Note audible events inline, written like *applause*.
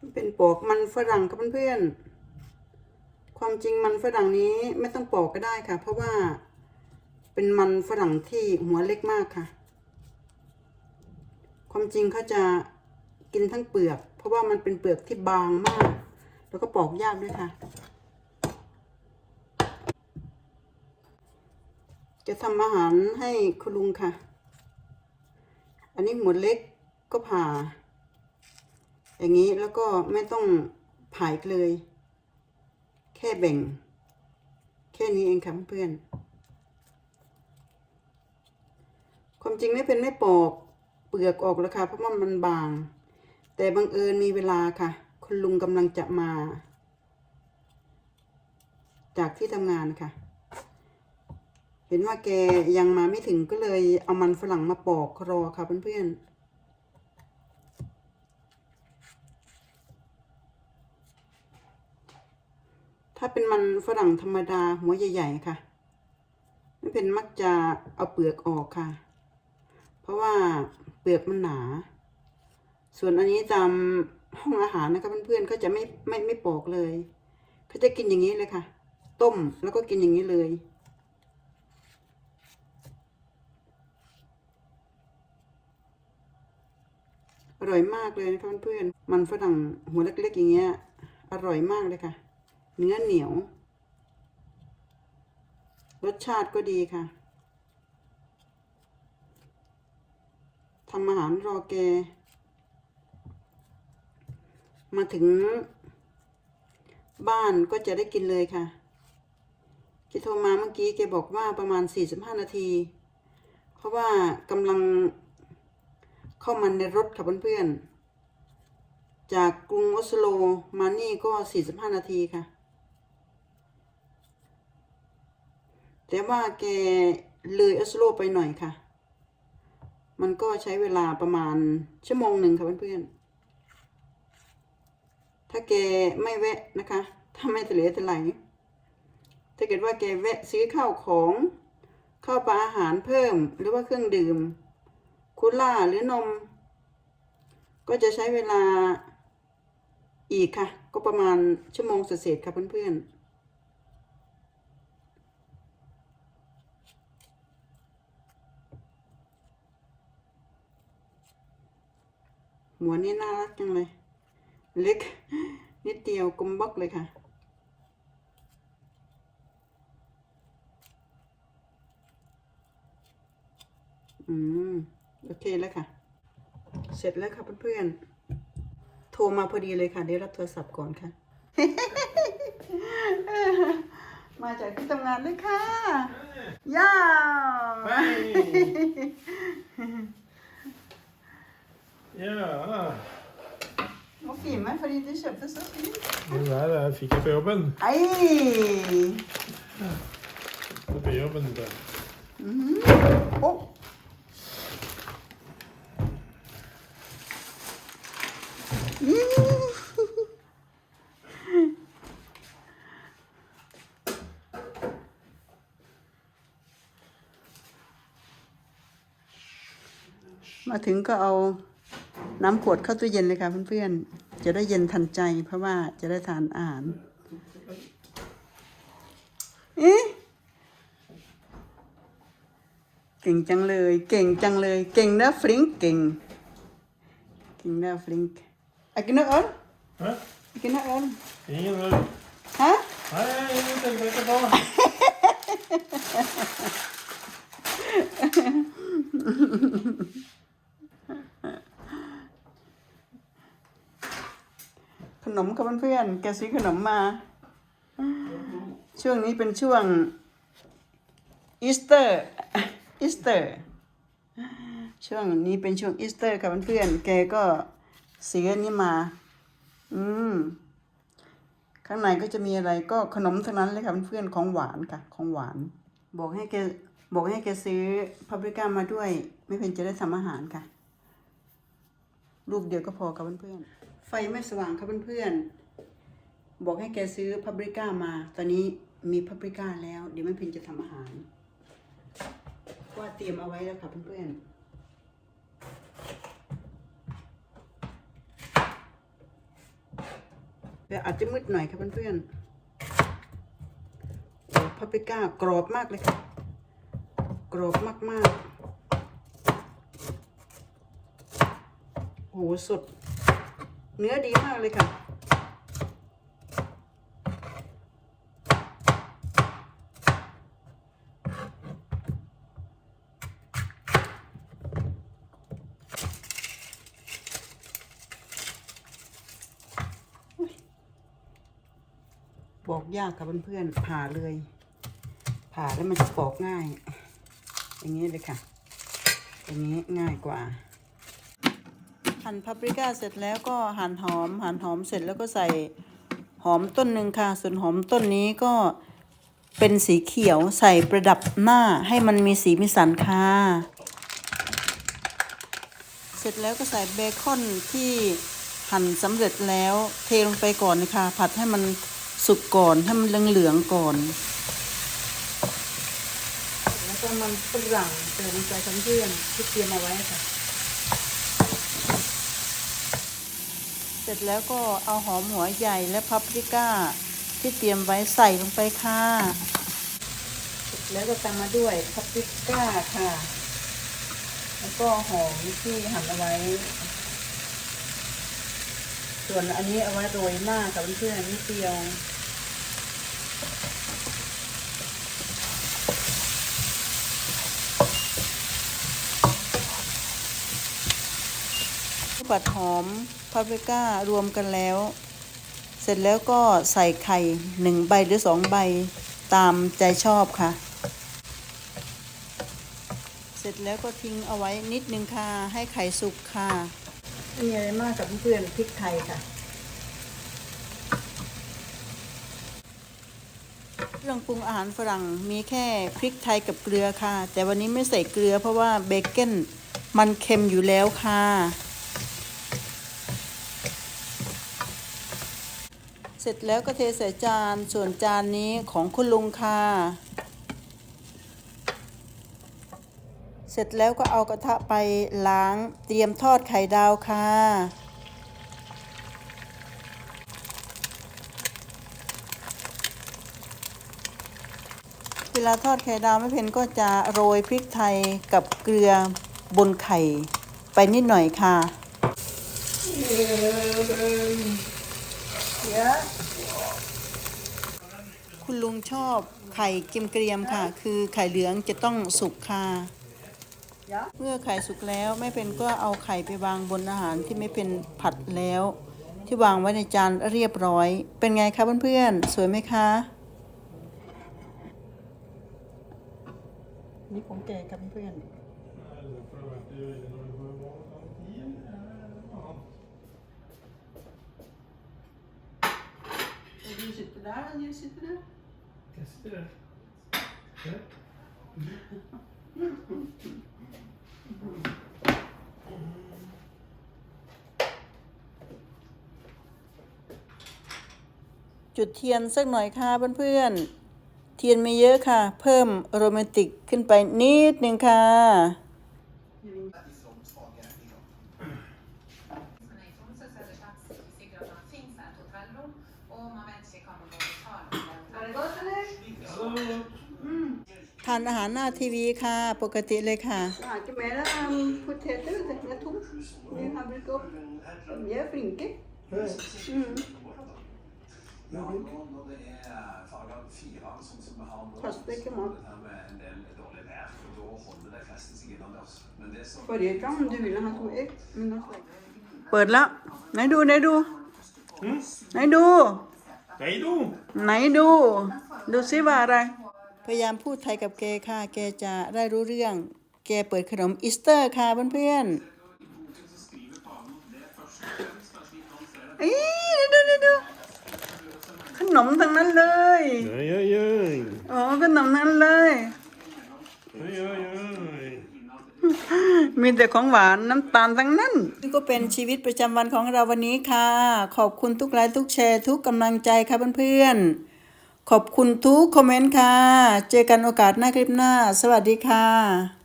มันเป็นปอกมันฝรั่งครับเพื่อนๆ ความจริงมันฝรั่งนี้ไม่ต้องปอกก็ได้ค่ะ เพราะว่าเป็นมันฝรั่งที่หัวเล็กมากค่ะ ความจริงเขาจะกินทั้งเปลือก เพราะว่ามันเป็นเปลือกที่บางมาก แล้วก็ปอกยากด้วยค่ะ จะทำอาหารให้คุณลุงค่ะ อันนี้หมวดเล็กก็ผ่า อย่างนี้แล้วก็ไม่ต้องผาอีกเลย แค่แบ่ง แค่นี้เองค่ะเพื่อน ความจริงไม่เป็นไม่ปอกเปลือกออกแล้วค่ะเพราะว่ามันบาง แต่บังเอิญมีเวลาค่ะ คุณลุงกำลังจะมา จากที่ทำงานค่ะ เห็นว่าแกยังมาไม่ถึงก็เลยเอามันฝรั่งมาปอกรอค่ะเพื่อนๆ ถ้าเป็นมันฝรั่งธรรมดาหัวใหญ่ ๆ ค่ะไม่เป็นมักจะเอาเปลือกออกค่ะ เพราะว่าเปลือกมันหนา ส่วนอันนี้ตามห้องอาหารนะคะเพื่อนๆก็จะไม่ไม่ไม่ปอกเลยเขาจะกินอย่างนี้เลยค่ะ ต้มแล้วก็กินอย่างนี้เลยอร่อยมากเลยนะคะเพื่อนๆมันฝรั่งหัวเล็กๆอย่างเงี้ย อร่อยมากเลยค่ะ เนื้อเหนียว รสชาติก็ดีค่ะทำอาหารรอแก มาถึงบ้านก็จะได้กินเลยค่ะแกโทรมาเมื่อกี้แกบอกว่าประมาณ 45 นาที เพราะว่ากำลังเข้ามาในรถค่ะเพื่อนๆ จากกรุงออสโลมานี่ก็ 45 นาทีค่ะ แต่ว่าแกเลยออสโลไปหน่อยค่ะ มันก็ใช้เวลาประมาณชั่วโมงหนึ่งค่ะเพื่อนๆ ถ้าแกไม่แวะนะคะ ถ้าไม่ทะเลทลายถ้าเกิดว่าแกแวะซื้อข้าวของข้าวปลาอาหารเพิ่มหรือว่าเครื่องดื่ม คุล่าหรือนม ก็จะใช้เวลาอีกค่ะ ก็ประมาณชั่วโมงเศษค่ะเพื่อนๆ หัวนี่น่ารักจังเลย เล็ก นิดเดียวกลมบล็อกเลยค่ะ อืม โอเคแล้วค่ะ เสร็จแล้วค่ะเพื่อนๆ โทรมาพอดีเลยค่ะ ได้รับโทรศัพท์ก่อนค่ะ มาจากที่ทำงานเลยค่ะย่า Ja. Vad fin men fordi du kjøpte så fint. Det der er- fikk jeg på jobben. Ei! Det er på jobben det. *laughs* Å! Mm. มาถึงก็เอา น้ำขวดเข้าตู้เย็นเลยค่ะเพื่อนๆ จะได้เย็นทันใจเพราะว่าจะได้ทานอาหารเอ๊ะเก่งจังเลย เก่งจังเลย เก่งนะฟริงเก่ง เก่งนะฟริงอากินนักออน Hæ? อากินนักออน Ingen øl. ฮะ ขนมกับเพื่อนๆแกซื้อขนมมา ช่วงนี้เป็นช่วงอีสเตอร์อีสเตอร์ ช่วงนี้เป็นช่วงอีสเตอร์กับเพื่อนๆแกก็ซื้อนี้มา อืมข้างในก็จะมีอะไรก็ขนมเทั้งนั้นเลยค่ะเพื่อนๆของหวานค่ะ ของหวาน บอกให้แกบอกให้แกซื้อพาปริก้ามาด้วย ไม่เพ็นจะได้ทำอาหารค่ะ รูปเดียวก็พอครับเพื่อนๆ ไฟไม่สว่างครับเพื่อนๆ บอกให้แกซื้อพาปริก้ามา ตอนนี้มีพาปริก้าแล้ว เดี๋ยวแม่พินจะทำอาหาร ว่าเตรียมเอาไว้แล้วค่ะเพื่อนๆเดี๋ยวอาจจะมืดหน่อยค่ะเพื่อนๆโอ้พาปริก้ากรอบมากเลยค่ะ กรอบมากๆโอ้โหสด เนื้อดีมากเลยค่ะ บอกยากค่ะเพื่อนๆผ่าเลย ผ่าแล้วมันจะปอกง่าย อย่างนี้เลยค่ะ อย่างนี้ง่ายกว่า หั่นพาปริก้าเสร็จแล้วก็หั่นหอม หั่นหอมเสร็จแล้วก็ใส่หอมต้นหนึ่งค่ะ ส่วนหอมต้นนี้ก็เป็นสีเขียวใส่ประดับหน้าให้มันมีสีมีสันค่ะ เสร็จแล้วก็ใส่เบคอนที่หั่นสำเร็จแล้วเทลงไปก่อนนะคะผัดให้มันสุกก่อนให้มันเหลืองๆก่อน แล้วก็มันฝรั่งเติมลงไปทั้งเพื่อนที่เตรียมเอาไว้ค่ะ เส ร็จแล้วก็เอาหอมหัวใหญ่และพับริก้าที่เตรียมไว้ใส่ลงไปค่ะแล้วก็ตามมาด้วยพับริก้าค่ะ แล้วก็หอมที่หั่นเอาไว้ ส่วนอันนี้เอาไว้โรยหน้ากับเพื่อนๆนิดเดียว ผัดหอมพาปริก้ารวมกันแล้ว เสร็จแล้วก็ใส่ไข่หนึ่งใบหรือสองใบตามใจชอบค่ะ เสร็จแล้วก็ทิ้งเอาไว้นิดนึงค่ะ ให้ไข่สุกค่ะไม่มีอะไรมากกับเพื่อนๆพริกไทยค่ะเครื่องปรุงอาหารฝรั่งมีแค่พริกไทยกับเกลือค่ะ แต่วันนี้ไม่ใส่เกลือเพราะว่าเบเกนมันเค็มอยู่แล้วค่ะ เสร็จแล้วก็เทใส่จาน ส่วนจานนี้ของคุณลุงค่ะ เสร็จแล้วก็เอากระทะไปล้างเตรียมทอดไข่ดาวค่ะเวลาทอดไข่ดาวไม่เพ็นก็จะโรยพริกไทยกับเกลือบนไข่ไปนิดหน่อยค่ะ คุณลุงชอบไข่เกรียมๆค่ะ คือไข่เหลืองจะต้องสุกค่ะ เมื่อไข่สุกแล้วแม่เพนก็เอาไข่ไปวางบนอาหารที่ไม่เป็นผัดแล้ว ที่วางไว้ในจานเรียบร้อย เป็นไงคะเพื่อนๆ สวยไหมคะนี่ของแกครับเพื่อน Du sitter där, du sitter där. Jag sitter där. Ja. จุดเทียนสักหน่อยค่ะเพื่อนๆ เทียนไม่เยอะค่ะ เพิ่มโรแมนติกขึ้นไปนิดนึงค่ะ ทานอาหารหน้าทีวีค่ะ ปกติเลยค่ะอาจจะแม่ละพุทเทเตอร์แต่ละทุ่มนี่ทำไปก็เยอะฝริงเก๊ Ja, nå når det er farga fire, sånn som vi har nå, Koster ikke så mat. må det her med en del dårlig vær, og da holder de fleste seg innendørs. Men det som พอดีจังดูวิลาตัวเอ็กเปิดแล้ว ไหนดู ไหนดู ไหนดู Hej då! ไหนดู ดูซิว่าอะไร พยายามพูดไทยกับแกค่ะ แกจะได้รู้เรื่อง แกเปิดขนมอีสเตอร์ค่ะเพื่อนๆเอ้ยดูดูดูขนมทั้งนั้นเลย Oj, oj, oj. อ๋อขนมนั้นเลย Oj, oj, oj. มีแต่ของหวานน้ำตาลทั้งนั้น นี่ก็เป็นชีวิตประจำวันของเราวันนี้ค่ะ ขอบคุณทุกไลค์ทุกแชร์ทุกกำลังใจค่ะเพื่อนๆ ขอบคุณทุกคอมเมนต์ค่ะ เจอกันโอกาสหน้าคลิปหน้า สวัสดีค่ะ